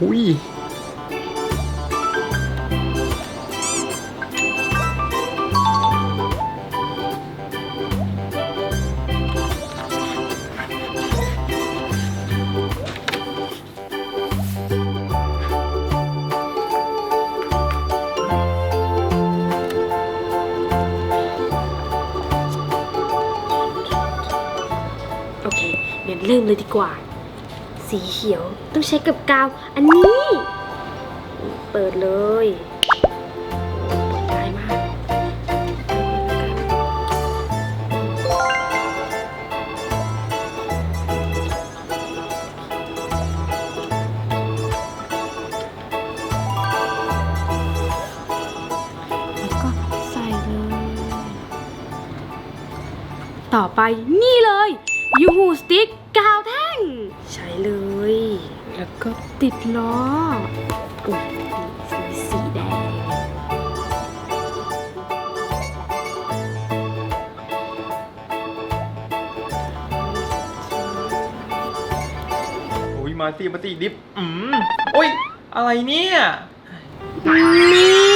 หุยโอเคเดี๋ยวเริ่มเลยดีกว่า สีเขียวต้องใช้กับกาวอันนี้ เปิดเลยเปิดได้มากแล้วก็ใส่เลย ต่อไปนี่เลยยูฮูสติ๊ก แล้วก็ติดล้ออุ้ยสีสีแดงโอ้ยมาสิมาสิดิฟอืมโอ้ย อะไรเนี่ย นี่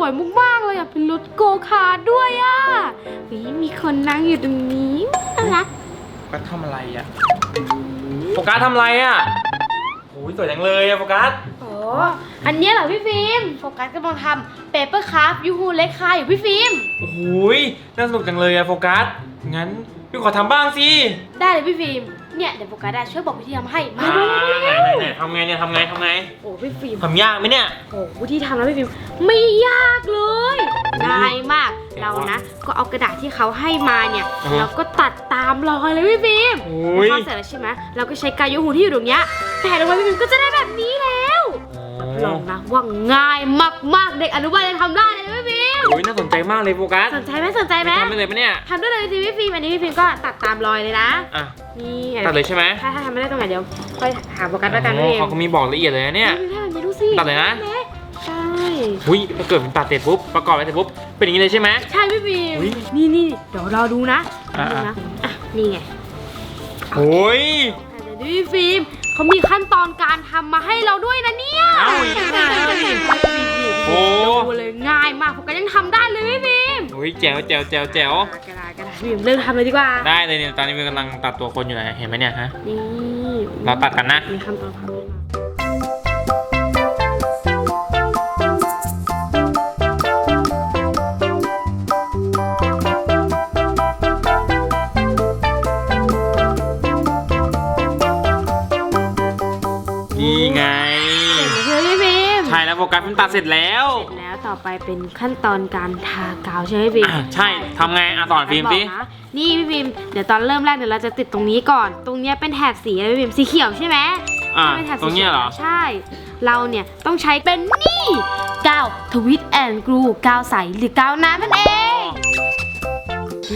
วยมากๆเลยอะเป็นรถโกคาร์ทด้วยอะวิมีคนนั่งอยู่ตรงนี้น่ารักโฟกัสทำอะไรอะโฟกัสทำอะไรอะโอ้ยสวยจังเลยอะโฟกัสอ๋ออันเนี้ยเหรอพี่ฟิล์มโฟกัสกำลังทำเปเปอร์คราฟยูฮูเล็กคาอยู่พี่ฟิล์มโอ้โหยน่าสนุกจังเลยอะโฟกัสงั้นพี่ขอทำบ้างสิได้เลยพี่ฟิล์ม เนี่ยเดี๋ยวโฟกัสได้ช่วยบอกวิธีทำให้มาอ่าดูไหนไหนไหนทำไงเนี่ยทำไงทำไงโอ้พี่ฟิล์ม ทำยากไหมเนี่ย โอ้วิธีทำแล้วพี่ฟิล์มไม่ยากเลยง่ายมากเรานะ ก็เอากระดาษที่เขาให้มาเนี่ยอือฮะแล้วก็ตัดตามรอยเลยพี่ฟิล์มโอ้ย พอเสร็จแล้วใช่ไหมเราก็ใช้กายโยหูที่อยู่ตรงเนี้ยแต่ลงไปพี่ฟิล์มก็จะได้แบบนี้แล้วลองนะว่าง่ายมากๆเด็กอนุบาลจะทำได้เลยนะพี่ ฟิล์มโอ้ยน่าสนใจมากเลยโฟกัสสนใจไหมสนใจไหมทำได้เลยปะเนี่ยทำได้เลยสิพี่ฟิล์มอันนี้พี่ฟิล์มก็ตัดตามรอยเลยนะอะนี่ตัดเลยใช่ไหมถ้าถ้าทำไม่ได้ตรงไหนเดี๋ยวค่อยหาโฟกัสแล้วกันโอ้พี่เองเขาก็มีบอกละเอียดเลยนะเนี่ยนี่ถ้าแบบนี้ดูสิตัดเลยนะห็ไหมใช่อุ้ยถ้าเกิดมันตัดเสร็จปุ๊บประกอบไปเสร็จปุ๊บเป็นอย่างนี้เลยใช่ไหมใช่พี่ฟิล์มอุ๊ยนี่นี่เดี๋ยวรอดูนะอะดูนะอะนี่ไงโอ้ยเดี๋ยวดูพี่ฟิล์ม เขามีขั้นตอนการทำมาให้เราด้วยนะเนี่ยเอ้าอย่างนี้เลยโอ้ ดูเลยง่ายมากโฟกัสยังทำได้เลยพี่ฟิล์มโอ้ยแจ๋วแจ๋วแจ๋วแจ๋วกระดาษกระดาษพี่ฟิล์มเริ่มทำเลยดีกว่าได้เลยเนี่ยตอนนี้มีกำลังตัดตัวคนอยู่เลยเห็นไหมเนี่ยฮะ นี่เราตัดกันนะ มีขั้นตอนทำด้วยนะ กัสมันตัดเสร็จแล้ว เสร็จแล้วต่อไปเป็นขั้นตอนการทากาวใช่ไหมพี่ฟิล์มอะใช่ทำไงอะสอนฟิล์มสิ บอกนะนี่พี่ฟิล์มเดี๋ยวตอนเริ่มแรกเดี๋ยวเราจะติดตรงนี้ก่อน ตรงเนี้ยเป็นแถบสีอะไรพี่ฟิล์มสีเขียวใช่ไหม อะเป็นแถบตสีรงเนี้ยเหรอ ใช่ เราเนี่ยต้องใช้เป็นนี่กาวทวิตแอนกรูกาวใสหรือกาวน้ำนั่นเอง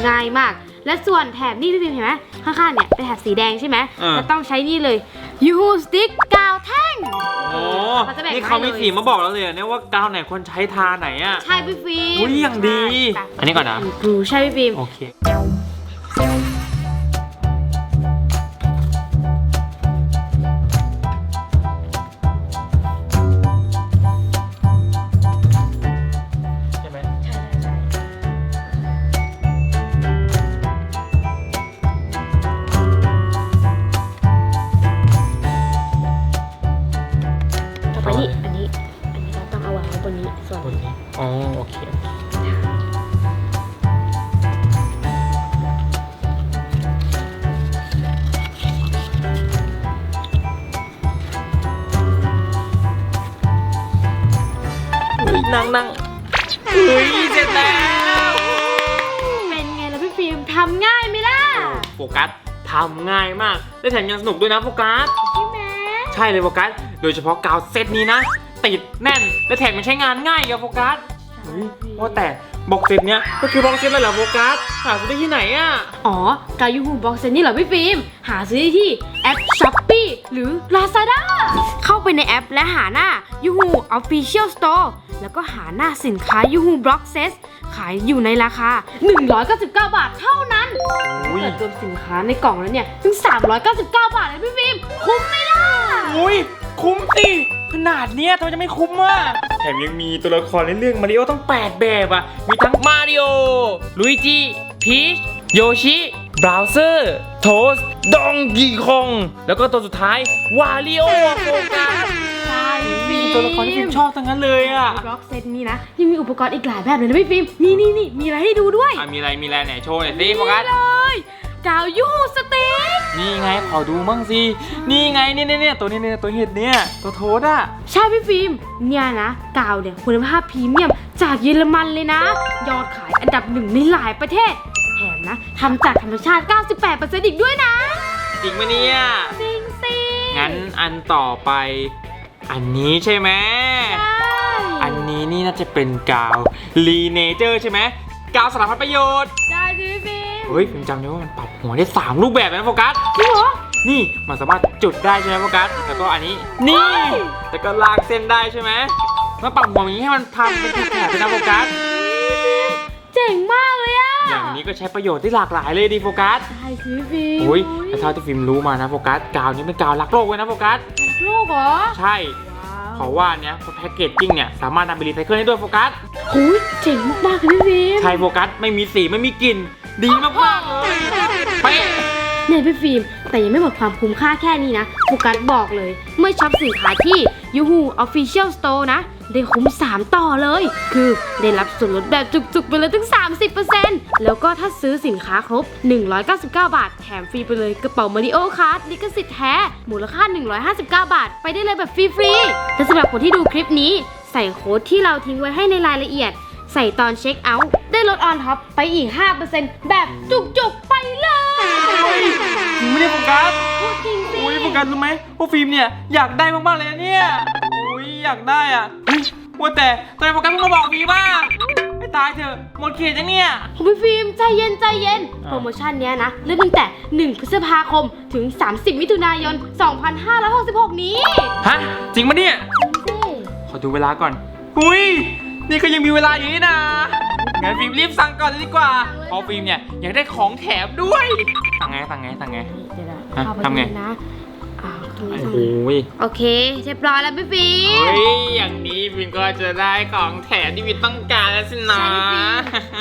ง่ายมาก และส่วนแถบนี่พี่ฟิล์มเห็นไหมข้างๆเนี่ยเป็นแถบสีแดงใช่ไหมอะจะต้องใช้นี่เลย ยูฮูสติ๊กกาวแท่ง โอ้เขาจะแบ่งนี่เขามีให้เลย สีมาบอกแล้วเลยเนี่ยว่ากาวไหนควรใช้ทาไหนอะ ใช่พี่ฟิล์มอุ๊ยอย่างดี ใช่อันนี้ก่อนนะกรูใช่พี่ฟิล์ม โอเค ส่วนบนนี้อ๋อโอเคโอเคอุ๊ยนั่งนั่งอุ้ยเสร็จแล้วเป็นไงล่ะพี่ฟิล์มทำง่ายไหมล่ะโฟกัสทำง่ายมาก และแถมยังสนุกด้วยนะโฟกัส ใช่ไหม ใช่เลยโฟกัส โดยเฉพาะกาวเซตนี้นะ ติดแน่น และแถมมันใช้งานง่ายกับโฟกัสเฮ้ยว่าแต่บ็อกเซตเนี้ยก็คือบ็อกเซตเลยเหรอโฟกัสหาซื้อได้ที่ไหนอะอ๋อกายูฮูบ็อกเซนนี่เหรอพี่ฟิล์มหาซื้อได้ที่แอป s h อ p e e หรือ Lazada เข้าไปในแอปและหาหน้ายูฮู Official Store แล้วก็หาหน้าสินค้ายูฮูบล็อกเซสขายอยู่ในราคา 199 บาทเท่านั้นอุ้ยเกิดรวมสินค้าในกล่องแล้วเนี่ยถึง 399 บาทเลยพี่ฟิล์มคุ้มไหมล่ะอุ้ยคุ้มสิ ขนาดเนี้ยทำไมจะไม่คุ้มอะแถมยังมีตัวละครในเรื่องมาริโอต้อง8แบบอะ มีทั้งมาริโอลุยจิพีชโยชิบราวเซอร์โทสดองกีคอง แล้วก็ตัวสุดท้ายวาริโอโฟกัสใช่พี่ตัวละครที่ฟิล์มชอบทั้งนั้นเลยอะบล็อกเซตนี้นะยังมีอุปกรณ์อีกหลายแบบเลยนะพี่ฟิล์มนี่นี่นี่มีอะไรให้ดูด้วยอะมีอะไรมีอะไรไหนโชว์หน่อยสิโฟกัส นี่เลย กาวยูฮูสติ๊กนี่ไงขอดูมั่งสิ นี่ไงเนี่ยเนี่ยเนี่ยตัวนี้เนี่ยตัวเห็ดเนี่ยตัวโทสอะ ใช่พี่ฟิล์มเนี่ยนะกาวเนี่ยคุณภาพพรีเมียมจากเยอรมันเลยนะ ยอดขายอันดับหนึ่งในหลายประเทศ แถมนะทำจากธรรมชาติ 98%อีกด้วยนะจริงปะเนี่ยจริงสิงั้นอันต่อไป อันนี้ใช่ไหมใช่อันนี้นี่น่าจะเป็นกาวรีเนเจอร์ใช่ไหมกาวสารพัดประโยชน์ ใช่สิพี่ฟิล์ม เฮ้ยผมจำได้ว่ามันปรับหัวได้ 3 รูปแบบเลยนะโฟกัส จริงเหรอ นี่มันสามารถจุดได้ใช่ไหมโฟกัส แล้วก็อันนี้ นี่แล้วก็ลากเส้นได้ใช่ไหมมาปรับหัวอย่างนี้ให้มันทำเป็นแถบๆเลยนะโฟกัส เจ๋งมากเลยอะอย่างนี้ก็ใช้ประโยชน์ได้หลากหลายเลยดิโฟกัส ใช่สิพี่ฟิล์มโอ้ยแต่เท่าที่ฟิล์มรู้มานะโฟกัส กาวนี้เป็นกาวรักโลกเลยนะโฟกัส โลกเหรอใช่ เพราะว่าเนี้ยแพ็กเกจจิ้งเนี่ยสามารถนำไปรีไซเคิลได้ด้วยโฟกัส โอ้ยเจ๋งมากๆเลยพี่ฟิล์ม ใช่โฟกัสไม่มีสีไม่มีกลิ่น ดีมากๆเลยเป๊ะเนี่ยพี่ฟิล์มแต่ยังไม่หมดความคุ้มค่าแค่นี้นะโฟกัสบอกเลย เมื่อช็อปสินค้าที่ Yahoo Official Store นะ ได้คุ้ม 3 ต่อเลย คือได้รับส่วนลดแบบจุกๆ ไปเลยถึง 30%แล้วก็ถ้าซื้อสินค้าครบ 199 บาท แถมฟรีไปเลยกระเป๋ามาริโอคัสลิขสิทธิ์แท้ มูลค่า 159 บาท ไปได้เลยแบบฟรีๆและสำหรับคนที่ดูคลิปนี้ ใส่โค้ดที่เราทิ้งไว้ให้ในรายละเอียด ใส่ตอนเช็คเอาท์ได้ลดออนท็อปไปอีก 5%แบบจุกๆ ไปเลยจริงไม่ได้โฟกัสพูดจริงสิ อุ้ยโฟกัสรู้ไหมว่าฟิล์มเนี่ยอยากได้มากๆเลยนะเนี่ยอุ้ยอยากได้อะเฮ้ยว่าแต่ทำไมโฟกัสเพิ่งมาบอกฟิล์มว่าไม่ตายเถอะหมดเขตจังเนี่ยผมพี่ฟิล์มใจเย็นใจเย็น อ่า โปรโมชั่นเนี้ยนะ เริ่มตั้งแต่ 1 พฤษภาคมถึง 30 มิถุนายน 2566 นี้ฮะจริงปะเนี่ย ขอดูเวลาก่อน อุ้ย นี่ก็ยังมีเวลาอยู่นี่นะงั้นฟิล์มรีบสั่งก่อนเลยดีกว่าเพราะฟิล์มเนี่ยอยากได้ของแถมด้วยสั่งไงสั่งไงสั่งไง เดี๋ยวนะฮะเข้าไปทำไงดูนะอ่าตรงนี้โอ้ตรงโหนี้โอเคเรียบร้อยแล้วพี่ฟิล์ม เฮ้ยอย่างนี้ฟิล์มก็จะได้ของแถมที่ฟิล์มต้องการแล้วสินะใช่พี่ฟิล์ม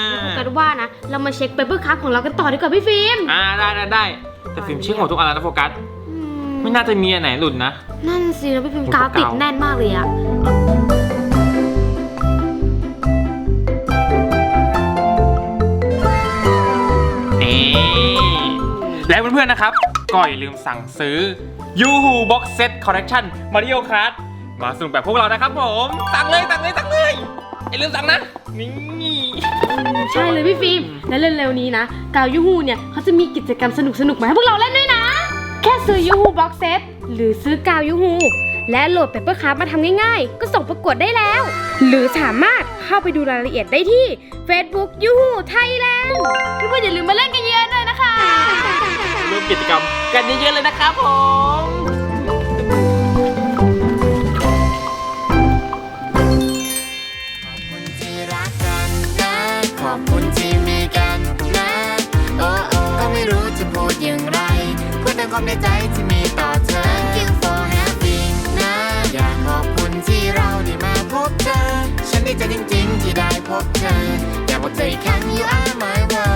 แล้วโฟกัสว่านะ เรามาเช็คเปเปอร์คัพของเรากันต่อดีกว่าพี่ฟิล์มอ่าได้ได้ได้แต่ฟิล์มเช็คหมดทุกอันแล้วนะโฟกัส อืไม่น่าจะมีอันไหนหลุดนะ นั่นสิแล้วพี่ฟิล์มโอ้กาวติดกาวแน่นมากเลยอะนี่ เพื่อนๆนะครับก็อย่าลืมสั่งซื้อ Yoo-Hoo Box Set Collection Mario Kart มาสนุกแบบพวกเรานะครับผม สั่งเลยสั่งเลยสั่งเลยอย่าลืมสั่งนะนี่ใช่เลยพี่ฟิล์มและเร็วๆนี้นะกาวยูฮูเนี่ยเขาจะมีกิจกรรมสนุกๆมาให้พวกเราเล่นด้วยนะ แค่ซื้อยูฮูบ็อกเซตหรือซื้อกาวยูฮูและโหลดเปเปอร์คัพมาทำง่ายๆ ก็ส่งประกวดได้แล้ว หรือสามารถเข้าไปดูรายละเอียดได้ที่ Facebook ยูฮูไทยแลนด์เพื่อนอย่าลืมมาเล่นกันเยอะด้วยนะ ร่วมกิจกรรม กันเยอะๆเลยนะครับผมขอบคุณที่มีกันนะ โอ้โอ้ก็ไม่รู้จะพูดอย่างไรพูดแต่ความในใจที่มีต่อเธอ Thank you for having นะ อยากขอบคุณที่เราได้มาพบเธอ ฉันดีใจจริงๆที่ได้พบเธอ อยากบอกเธออีกครั้ง you are my world